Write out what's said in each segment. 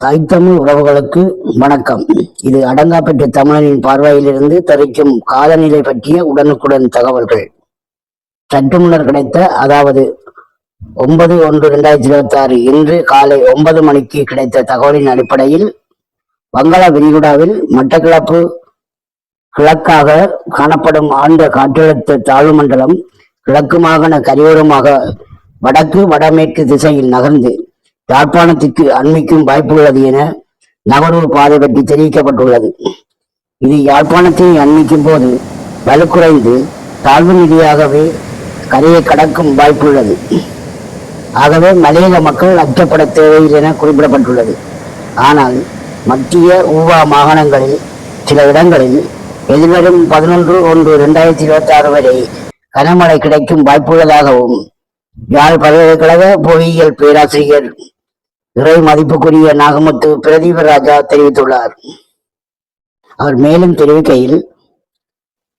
தாய்த்தமிழ் உறவுகளுக்கு வணக்கம். இது அடங்காப்பட்டு தமிழனின் பார்வையிலிருந்து தெரிவிக்கும் காலநிலை பற்றிய உடனுக்குடன் தகவல்கள். சற்று முன்னர் கிடைத்த அதாவது ஒன்பது ஒன்று இரண்டாயிரத்தி இருபத்தி ஆறு இன்று காலை ஒன்பது மணிக்கு கிடைத்த தகவலின் அடிப்படையில் வங்காள விரிகுடாவில் மட்டக்களப்பு கிழக்காக காணப்படும் ஆழ்ந்த காற்றழுத்த தாழ்வு மண்டலம் கிழக்கு மாகாண கரையோரமாக வடக்கு வடமேற்கு திசையில் நகர்ந்து யாழ்ப்பாணத்திற்கு அண்மிக்கும் வாய்ப்புள்ளது என நகர்வு பாதை பற்றி தெரிவிக்கப்பட்டுள்ளது. இது யாழ்ப்பாணத்தை அண்மிக்கும் போது வலுக்குறைந்து தாழ்வு நிதியாகவே கரையை கடக்கும் வாய்ப்புள்ளது. ஆகவே மலையக மக்கள் அச்சப்பட தேவையில்லை என குறிப்பிடப்பட்டுள்ளது. ஆனால் மத்திய ஊவா மாகாணங்களில் சில இடங்களில் எதிர்வரும் பதினொன்று ஒன்று இரண்டாயிரத்தி இருபத்தி ஆறு வரை கனமழை கிடைக்கும் வாய்ப்புள்ளதாகவும் யாழ் பல்கலைக்கழக புவியியல் பேராசிரியர் இறை மதிப்புக்குரிய நாகமுத்து பிரதீப ராஜா தெரிவித்துள்ளார். அவர் மேலும் தெரிவிக்கையில்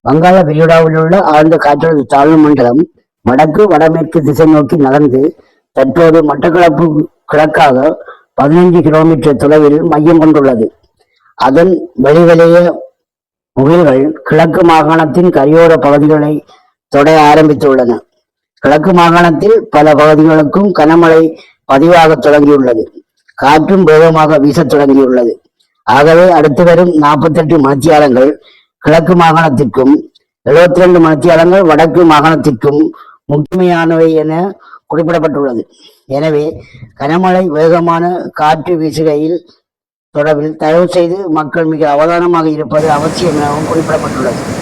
வங்காள விரிகுடாவில் உள்ள ஆழ்ந்த காற்றழுத்த தாழ்வு மண்டலம் வடக்கு வடமேற்கு திசை நோக்கி நகர்ந்து தற்போது மட்டக்களப்பு கிழக்காக பதினைஞ்சு கிலோமீட்டர் தொலைவில் மையம் கொண்டுள்ளது. அதன் வெளிவெளிய முகில்கள் கிழக்கு மாகாணத்தின் கரையோர பகுதிகளை தொட ஆரம்பித்துள்ளன. கிழக்கு மாகாணத்தில் பல பகுதிகளுக்கும் கனமழை பதிவாக தொடங்கியுள்ளது. காற்றும் வேகமாக வீசத் தொடங்கியுள்ளது. ஆகவே அடுத்து வரும் நாற்பத்தெட்டு மணித்தியாலங்கள் கிழக்கு மாகாணத்திற்கும் எழுபத்தி ரெண்டு மணித்தியாலங்கள் வடக்கு மாகாணத்திற்கும் முக்கியமானவை என குறிப்பிடப்பட்டுள்ளது. எனவே கனமழை வேகமான காற்று வீசுகையில் தொடர்பில் தயவு செய்து மக்கள் மிக அவதானமாக இருப்பது அவசியம் எனவும் குறிப்பிடப்பட்டுள்ளது.